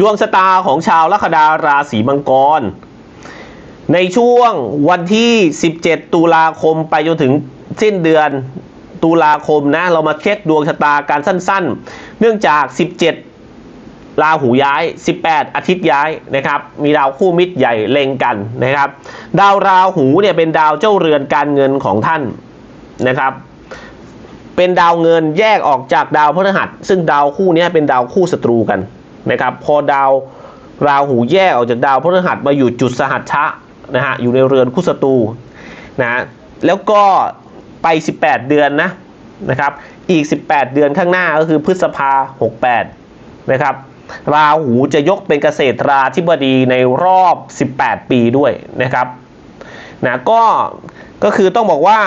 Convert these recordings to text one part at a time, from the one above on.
ดวงชะตาของชาวลัคนาราศีมังกร ในช่วงวันที่ 17 ตุลาคมไปจนถึงสิ้นเดือนตุลาคมนะ เรามาเช็คดวงชะตาการสั้นๆ เนื่องจาก 17 ราหูย้าย 18 อาทิตย์ย้ายนะครับ มีดาวคู่มิตรใหญ่เล็งกันนะครับ ดาวราหูเนี่ยเป็นดาวเจ้าเรือนการเงินของท่านนะครับเป็นดาวเงินแยกออกจากดาวพฤหัส ซึ่งดาวคู่นี้เป็นดาวคู่ศัตรูกัน นะครับพอดาวราหูแยกออกจากดาวพฤหัสมาอยู่จุดสหัชชะนะฮะอยู่ในเรือนคู่ศัตรูนะแล้วก็ไป 18 เดือนนะนะครับอีก 18 เดือนข้างหน้าก็คือพฤษภา 68 นะครับราหูจะยกเป็นเกษตราธิบดีในรอบ 18 ปีด้วยนะครับนะก็ก็คือต้องบอกว่า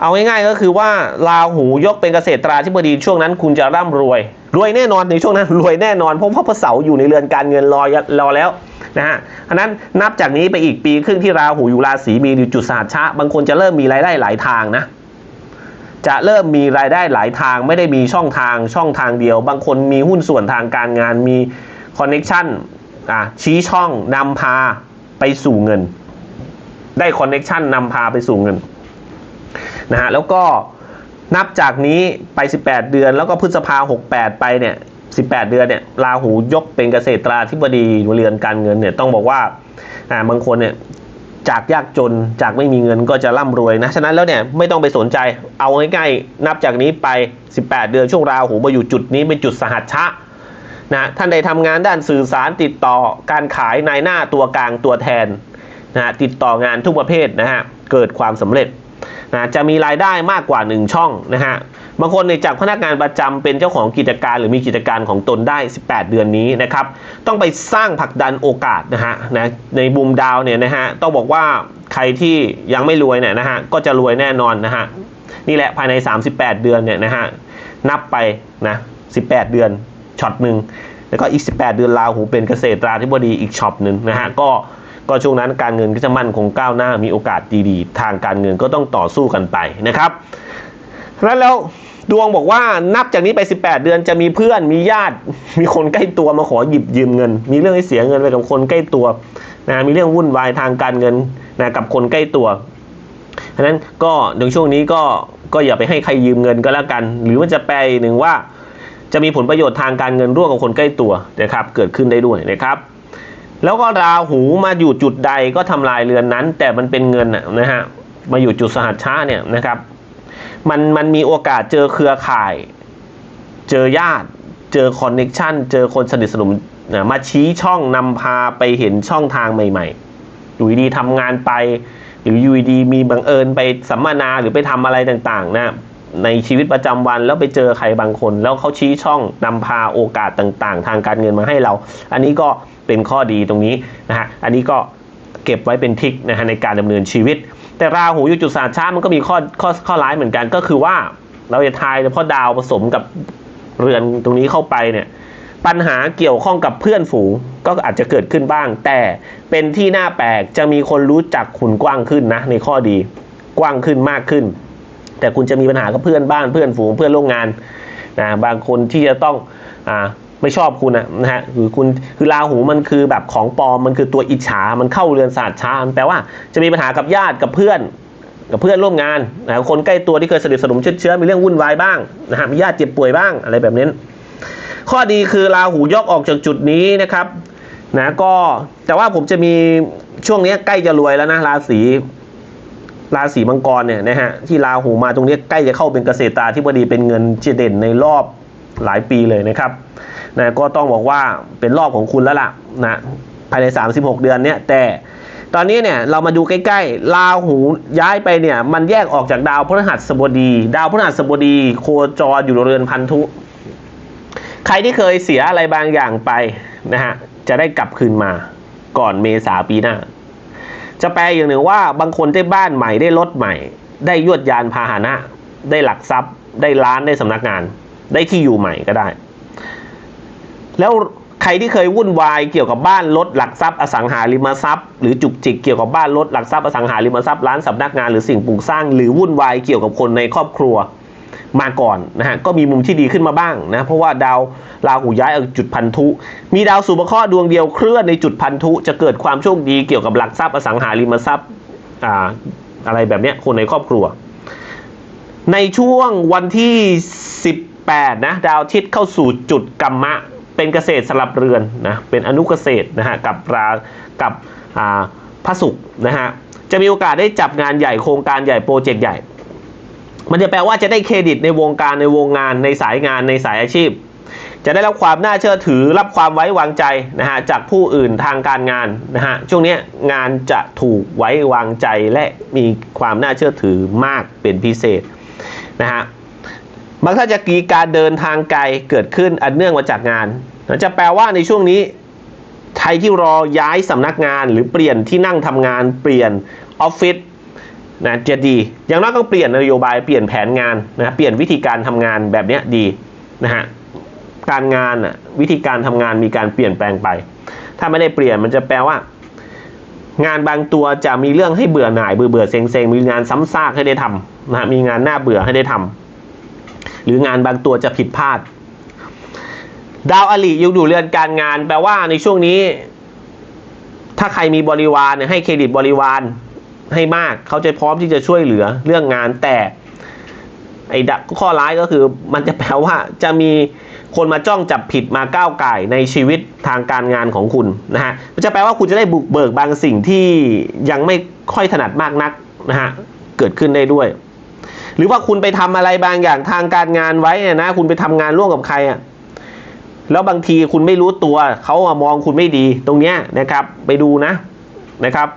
เอาง่ายๆก็คือว่าราหูยกเป็นเกษตราธิบดีช่วงนั้นคุณจะร่ำรวย รวยแน่นอนในช่วงนั้นรวยแน่นอนเพราะพระเสาอยู่ในเรือนการเงินรอรอแล้วนะฮะอันนั้นนับจากนี้ไปอีกปีครึ่งที่ราหูอยู่ราศีมีนอยู่จุดสหัชชะ บางคนจะเริ่มมีรายได้หลายทางนะจะเริ่มมีรายได้หลายทางไม่ได้มีช่องทางช่องทางเดียว บางคนมีหุ้นส่วนทางการงานมีคอนเน็ชันอะชี้ช่องนำพาไปสู่เงิน ได้คอนเน็ชันนำพาไปสู่เงินนะฮะแล้วก็ นับจากนี้ไป 18 เดือน แล้วก็พฤษภา 68 ไปเนี่ย 18 เดือนเนี่ยราหูยกเป็นเกษตราธิบดีเรือนการเงินเนี่ยต้องบอกว่าอ่าบางคนเนี่ยจากยากจนจากไม่มีเงินก็จะร่ำรวยนะ ฉะนั้นแล้วเนี่ยไม่ต้องไปสนใจเอาง่ายๆนับจากนี้ไป 18 เดือนช่วงราหูมาอยู่จุดนี้เป็นจุดสหัชชะนะท่านใดทำงานด้านสื่อสารติดต่อการขายนายหน้าตัวกลางตัวแทนนะฮะติดต่องานทุกประเภทนะฮะเกิดความสำเร็จ นะจะมีรายได้มากกว่า 1 ช่องนะฮะบางคนในยจากพนักงานประจำเป็นเจ้าของกิจการหรือมีกิจการของตนได้ 18 เดือนนี้นะครับต้องไปสร้างผลักดันโอกาสนะฮะนะในบูมดาวเนี่ยนะฮะต้องบอกว่าใครที่ยังไม่รวยเนี่ยนะฮะก็จะรวยแน่นอนนะฮะนี่แหละภายใน 38 เดือนเนี่ยนะฮะนับไปนะ18 เดือนช็อตหนึ่งแล้วก็อีก 18 เดือนลาหูเป็นเกษตราธิบดีอีกช็อตหนึ่งนะฮะก็ ก็ช่วงนั้นการเงินก็จะมั่นคงก้าวหน้ามีโอกาสดีๆ ทางการเงินก็ต้องต่อสู้กันไปนะครับแล้วแล้วดวงบอกว่านับจากนี้ไป 18 เดือนจะมีเพื่อนมีญาติ มีคนใกล้ตัวมาขอหยิบยืมเงิน มีเรื่องให้เสียเงินไปกับคนใกล้ตัวนะมีเรื่องวุ่นวายทางการเงินนะกับคนใกล้ตัวฉะนั้นก็ในช่วงนี้ก็ก็อย่าไปให้ใครยืมเงินก็แล้วกัน หรือว่าจะแปลหนึ่งว่า จะมีผลประโยชน์ทางการเงินร่วมกับคนใกล้ตัวนะครับ เกิดขึ้นได้ด้วยนะครับ แล้วก็ราหูมาอยู่จุดใดก็ทำลายเรือนนั้น แต่มันเป็นเงินนะฮะมาอยู่จุดสหัสชาเนี่ยนะครับ มันมันมีโอกาสเจอเครือข่าย เจอญาติ เจอคอนเน็ชันเจอคนสนิทสนมนะมาชี้ช่องนำพาไปเห็นช่องทางใหม่ๆอยู่ดีทำงานไป หรืออยู่ดีมีบังเอิญไปสัมมนาหรือไปทำอะไรต่างๆ นะ ในชีวิตประจำวันแล้วไปเจอใครบางคน แล้วเขาชี้ช่องนำพาโอกาสต่างๆ ทางการเงินมาให้เรา อันนี้ก็เป็นข้อดีตรงนี้นะฮะอันนี้ก็เก็บไว้เป็นทริกนะฮะในการดำเนินชีวิต แต่ราหูอยู่จุดสาชามันก็มีข้อข้อข้อร้ายเหมือนกันก็คือว่าเราจะทายเฉพาะดาวผสมกับเรือนตรงนี้เข้าไปเนี่ยปัญหาเกี่ยวข้องกับเพื่อนฝูงก็อาจจะเกิดขึ้นบ้าง แต่เป็นที่น่าแปลกจะมีคนรู้จักคุณกว้างขึ้นนะในข้อดีกว้างขึ้นมากขึ้น แต่คุณจะมีปัญหากับเพื่อนบ้านเพื่อนฝูงเพื่อนร่วมงานนะบางคนที่จะต้องอ่าไม่ชอบคุณนะนะฮะคือคุณคือราหูมันคือแบบของปลอมมันคือตัวอิจฉา มันเข้าเรือนศาสตร์ช้ามันแปลว่าจะมีปัญหากับญาติกับเพื่อน กับเพื่อนร่วมงานนะคนใกล้ตัวที่เคยสนิทสนมเชื้อเชื้อมีเรื่องวุ่นวายบ้างนะฮะมีญาติเจ็บป่วยบ้างอะไรแบบนี้ข้อดีคือราหูยกออกจากจุดนี้นะครับนะก็แต่ว่าผมจะมีช่วงนี้ใกล้จะรวยแล้วนะราศี ราศีมังกรเนี่ยนะฮะที่ราหูมาตรงนี้ใกล้จะเข้าเป็นเกษตราธิบดีเป็นเงินเด่นในรอบหลายปีเลยนะครับนะก็ต้องบอกว่าเป็นรอบของคุณแล้วล่ะนะภายใน 36 เดือนเนี้ยแต่ตอนนี้เนี่ยเรามาดูใกล้ๆราหูย้ายไปเนี่ยมันแยกออกจากดาวพฤหัสบดี ดาวพฤหัสบดี โคจรอยู่เรือนพันธุ ใครที่เคยเสียอะไรบางอย่างไปนะฮะจะได้กลับคืนมาก่อนเมษาปีหน้า จะแปลอย่างหนึ่งว่าบางคนได้บ้านใหม่ได้รถใหม่ ได้ยวดยานพาหนะ ได้หลักทรัพย์ ได้ร้านได้สำนักงาน ได้ที่อยู่ใหม่ก็ได้ แล้วใครที่เคยวุ่นวายเกี่ยวกับบ้านรถหลักทรัพย์อสังหาริมทรัพย์ หรือจุกจิกเกี่ยวกับบ้านรถหลักทรัพย์อสังหาริมทรัพย์ร้านสำนักงานหรือสิ่งปลูกสร้างหรือวุ่นวายเกี่ยวกับคนในครอบครัว มาก่อนนะฮะก็มีมุมที่ดีขึ้นมาบ้างนะเพราะว่าดาวราหูย้ายออกจุดพันธุ มีดาวสุภเคราะห์ดวงเดียวเคลื่อนในจุดพันธุ จะเกิดความโชคดีเกี่ยวกับหลักทรัพย์อสังหาริมทรัพย์อ่าอะไรแบบเนี้ยคนในครอบครัว ในช่วงวันที่ 18นะดาวทิตเข้าสู่จุดกัมมะ เป็นเกษตรสลับเรือนนะเป็นอนุเกษตรนะฮะกับรากับอ่าพระศุกร์นะฮะจะมีโอกาสได้จับงานใหญ่โครงการใหญ่โปรเจกต์ใหญ่ มันจะแปลว่าจะได้เครดิตในวงการในวงงานในสายงานในสายอาชีพ จะได้รับความน่าเชื่อถือรับความไว้วางใจนะฮะจากผู้อื่นทางการงานนะฮะช่วงนี้งานจะถูกไว้วางใจและมีความน่าเชื่อถือมากเป็นพิเศษนะฮะบางท่านจะมีการเดินทางไกลเกิดขึ้นอันเนื่องมาจากงานจะแปลว่าในช่วงนี้ใครที่รอย้ายสำนักงานหรือเปลี่ยนที่นั่งทำงานเปลี่ยนออฟฟิศ นะจะดี อย่างน้อยก็เปลี่ยนนโยบายเปลี่ยนแผนงานนะเปลี่ยนวิธีการทำงานแบบนี้ดีนะฮะการงานอะวิธีการทำงานมีการเปลี่ยนแปลงไป ถ้าไม่ได้เปลี่ยนมันจะแปลว่า งานบางตัวจะมีเรื่องให้เบื่อหน่ายเบื่อเบื่อเซ็งเซ็งมีงานซ้ำซากให้ได้ทำนะฮะมีงานน่าเบื่อให้ได้ทำหรืองานบางตัวจะผิดพลาด ดาวอลิยังอยู่เรือนการงาน แปลว่าในช่วงนี้ ถ้าใครมีบริวารให้เครดิตบริวาร ให้มาก เขาจะพร้อมที่จะช่วยเหลือเรื่องงานแต่ไอ้ดักข้อร้ายก็คือ มันจะแปลว่าจะมีคนมาจ้องจับผิดมาก้าวไก่ในชีวิตทางการงานของคุณนะฮะมันจะแปลว่าคุณจะได้บุกเบิกบางสิ่งที่ยังไม่ค่อยถนัดมากนักนะฮะเกิดขึ้นได้ด้วย หรือว่าคุณไปทำอะไรบางอย่างทางการงานไว้นะคุณไปทำงานร่วมกับใครอะ่ะแล้วบางทีคุณไม่รู้ตัวเขามามองคุณไม่ดีตรงเนี้ยนะครับ ไปดูนะนะครับ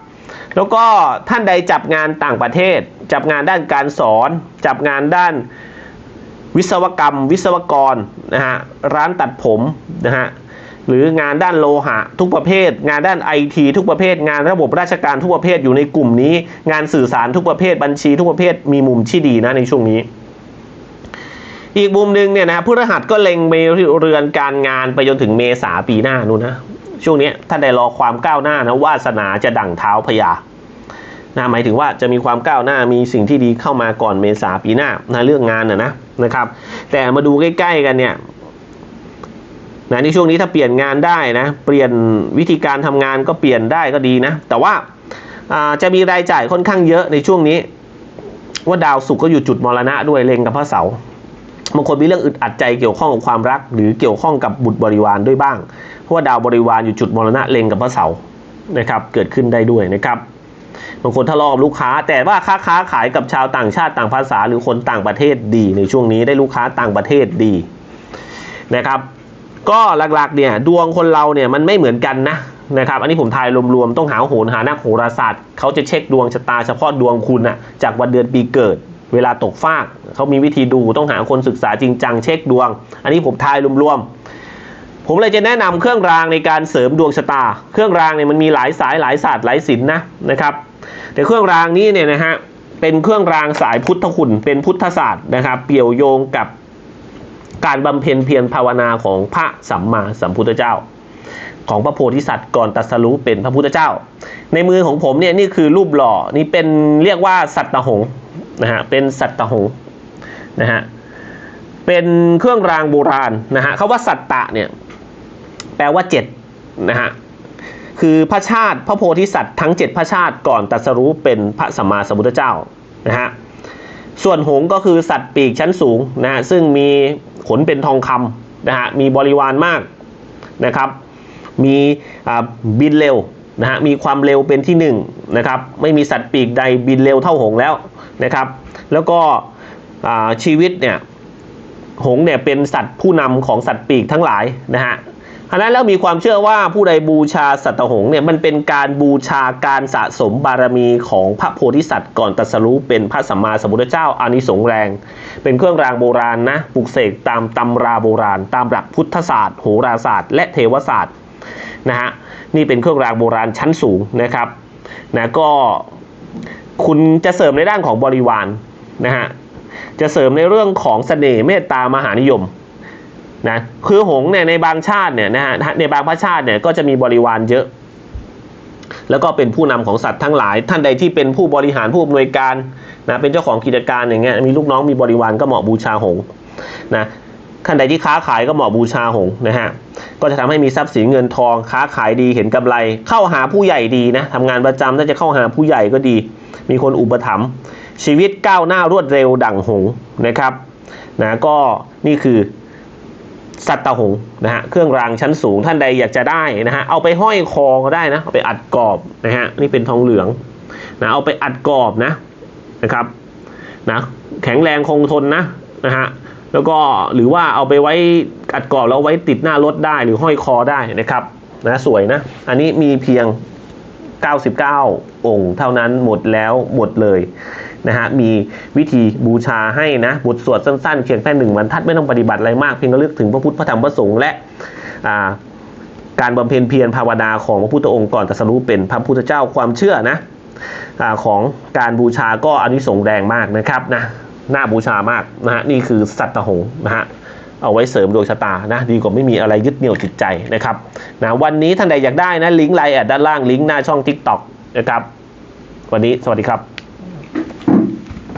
แล้วก็ท่านใดจับงานต่างประเทศ จับงานด้านการสอน จับงานด้านวิศวกรรม วิศวกรนะฮะร้านตัดผมนะฮะหรืองานด้านโลหะทุกประเภท งานด้านไอทีทุกประเภท งานระบบราชการทุกประเภทอยู่ในกลุ่มนี้ งานสื่อสารทุกประเภทบัญชีทุกประเภทมีมุมที่ดีนะในช่วงนี้ อีกมุมหนึ่งเนี่ยนะพฤหัสก็เล็งไปเรือนการงานไปจนถึงเมษาปีหน้านู่นนะช่วงนี้ถ้านได้รอความก้าวหน้านะวาสนาจะดั่งเท้าพญานะหมายถึงว่าจะมีความก้าวหน้ามีสิ่งที่ดีเข้ามาก่อนเมษาปีหน้านะเรื่องงานนะนะนะครับ แต่มาดูใกล้ ๆ กันเนี่ยนะในช่วงนี้ถ้าเปลี่ยนงานได้นะ เปลี่ยนวิธีการทำงานก็เปลี่ยนได้ก็ดีนะ แต่ว่าจะมีรายจ่ายค่อนข้างเยอะในช่วงนี้ ว่าดาวศุกร์ก็อยู่จุดมรณะด้วยเล็งกับพระเสาร์ บางคนมีเรื่องอึดอัดใจเกี่ยวข้องกับความรัก หรือเกี่ยวข้องกับบุตรบริวารด้วยบ้าง เพราะว่าดาวบริวารอยู่จุดมรณะเล็งกับพระเสาร์นะครับเกิดขึ้นได้ด้วยนะครับบางคนทะเลาะกับลูกค้า แต่ว่าค้าค้าขายกับชาวต่างชาติต่างภาษา หรือคนต่างประเทศดีในช่วงนี้ได้ลูกค้าต่างประเทศดีนะครับก็หลักๆเนี่ยดวงคนเราเนี่ยมันไม่เหมือนกันนะนะครับอันนี้ผมทายรวมๆต้องหาโหนหานักโหราศาสตร์เขาจะเช็คดวงชะตาเฉพาะดวงคุณอะจากวันเดือนปีเกิด เวลาตกฟากเขามีวิธีดูต้องหาคนศึกษาจริงจังเช็คดวง อันนี้ผมทายรวมๆ ผมเลยจะแนะนำเครื่องรางในการเสริมดวงชะตา เครื่องรางเนี่ยมันมีหลายสายหลายศาสตร์หลายศิลป์นะนะครับ แต่เครื่องรางนี้เนี่ยนะฮะเป็นเครื่องรางสายพุทธคุณเป็นพุทธศาสตร์นะครับเปี่ยวโยงกับการบำเพ็ญเพียรภาวนาของพระสัมมาสัมพุทธเจ้า ของพระโพธิสัตว์ก่อนตัสรู้เป็นพระพุทธเจ้า ในมือของผมเนี่ยนี่คือรูปหล่อนี่เป็นเรียกว่าสัตตหง นะฮะเป็นสัตตหงนะฮะเป็นเครื่องรางโบราณนะฮะคาว่าสัตตะเนี่ยแปลว่าเจ็ดนะฮะคือพระชาติพระโพธิสัตว์ทั้ง 7 พระชาติก่อนตรัสรู้เป็นพระสัมมาสัมพุทธเจ้านะฮะส่วนหงก็คือสัตว์ปีกชั้นสูงนะฮะซึ่งมีขนเป็นทองคำนะฮะมีบริวารมากนะครับมีบินเร็วนะฮะมีความเร็วเป็นที่หนึ่งนะครับไม่มีสัตว์ปีกใดบินเร็วเท่าหงแล้ว นะครับ แล้วก็ชีวิตเนี่ยหงเนี่ยเป็นสัตว์ผู้นำของสัตว์ปีกทั้งหลายนะฮะฉะนั้นแล้วมีความเชื่อว่าผู้ใดบูชาสัตหงเนี่ยมันเป็นการบูชาการสะสมบารมีของพระโพธิสัตว์ก่อนตรัสรู้เป็นพระสัมมาสัมพุทธเจ้าอานิสงส์แรง เป็นเครื่องรางโบราณนะปลุกเสกตามตำราโบราณ ตามหลักพุทธศาสตร์โหราศาสตร์ และเทวศาสตร์นะฮะนี่เป็นเครื่องรางโบราณชั้นสูงนะครับนะก็ คุณจะเสริมในด้านของบริวารนะฮะจะเสริมในเรื่องของเสน่ห์เมตตามหานิยมนะคือหงเนี่ยในบางชาติเนี่ยนะฮะในบางพระชาติเนี่ยก็จะมีบริวารเยอะ แล้วก็เป็นผู้นำของสัตว์ทั้งหลาย ท่านใดที่เป็นผู้บริหารผู้อำนวยการนะเป็นเจ้าของกิจการอย่างเงี้ยมีลูกน้องมีบริวารก็เหมาะบูชาหงส์นะ ท่านใดที่ค้าขายก็เหมาะบูชาหงนะฮะก็จะทำให้มีทรัพย์สินเงินทองค้าขายดีเห็นกำไร เข้าหาผู้ใหญ่ดีนะทำงานประจำถ้าจะเข้าหาผู้ใหญ่ก็ดี มีคนอุปถัมภ์ชีวิตก้าวหน้ารวดเร็วดั่งหงนะครับนะก็นี่คือสัตตหงนะฮะเครื่องรางชั้นสูงท่านใดอยากจะได้นะฮะเอาไปห้อยคอก็ได้นะเอาไปอัดกรอบนะฮะนี่เป็นทองเหลืองนะเอาไปอัดกรอบนะนะครับนะแข็งแรงคงทนนะนะฮะ แล้วก็หรือว่าเอาไปไว้อัดกรอบแล้วไว้ติดหน้ารถได้หรือห้อยคอได้นะครับนะสวยนะ อันนี้มีเพียง 99 องค์ เท่านั้นหมดแล้วหมดเลยนะฮะมีวิธีบูชาให้นะบทสวดสั้นๆเพียงแค่หนึ่งบรรทัดไม่ต้องปฏิบัติอะไรมากเพียงระลึกถึงพระพุทธพระธรรมพระสงฆ์และาการบำเพ็ญเพียรภาวนาของพระพุทธองค์ก่อนตรัสรู้เป็นพระพุทธเจ้าความเชื่อนะอของการบูชาก็อานิสงส์แรงมากนะครับนะ น่าบูชามากนะฮะนี่คือสัตตหงนะฮะเอาไว้เสริมดวงชะตานะดีกว่าไม่มีอะไรยึดเหนี่ยวจิตใจนะครับนะวันนี้ท่านใดอยากได้นะลิงก์ไลน์แอดด้านล่างลิงก์หน้าช่อง TikTok นะครับ วันนี้สวัสดีครับ